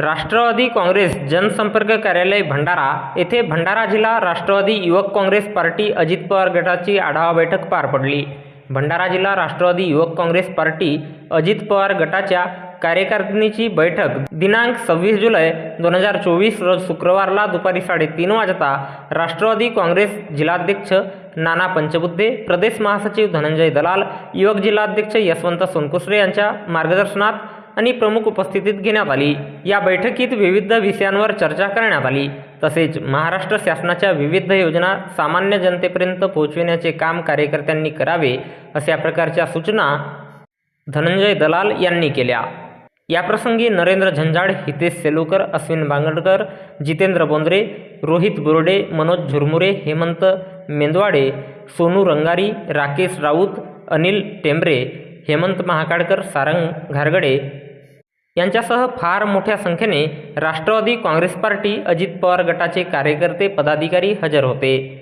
राष्ट्रवादी काँग्रेस जनसंपर्क कार्यालय भंडारा येथे भंडारा जिल्हा राष्ट्रवादी युवक काँग्रेस पार्टी अजित पवार गटाची आढावा बैठक पार पडली. भंडारा जिल्हा राष्ट्रवादी युवक काँग्रेस पार्टी अजित पवार गटाच्या कार्यकारिणीची बैठक दिनांक सव्वीस जुलै दोन हजार चोवीस रोज शुक्रवारला दुपारी साडेतीन वाजता राष्ट्रवादी काँग्रेस जिल्हाध्यक्ष नाना पंचबुद्धे प्रदेश महासचिव धनंजय दलाल युवक जिल्हाध्यक्ष यशवंत सोनकुसरे यांच्या मार्गदर्शनात आणि प्रमुख उपस्थितीत घेण्यात आली. या बैठकीत विविध विषयांवर चर्चा करण्यात आली. तसेच महाराष्ट्र शासनाच्या विविध योजना सामान्य जनतेपर्यंत पोहोचविण्याचे काम कार्यकर्त्यांनी करावे अशा प्रकारच्या सूचना धनंजय दलाल यांनी केल्या. याप्रसंगी नरेंद्र झंजाड हितेश सेलुकर अश्विन बांगडकर जितेंद्र बोंद्रे रोहित बोर्डे मनोज झुरमुरे हेमंत मेंदवाडे सोनू रंगारी राकेश राऊत अनिल टेंबरे हेमंत महाकाडकर सारंग घारगडे यांच्यासह फार मोठ्या संख्येने राष्ट्रवादी काँग्रेस पार्टी अजित पवार गटाचे कार्यकर्ते पदाधिकारी हजर होते.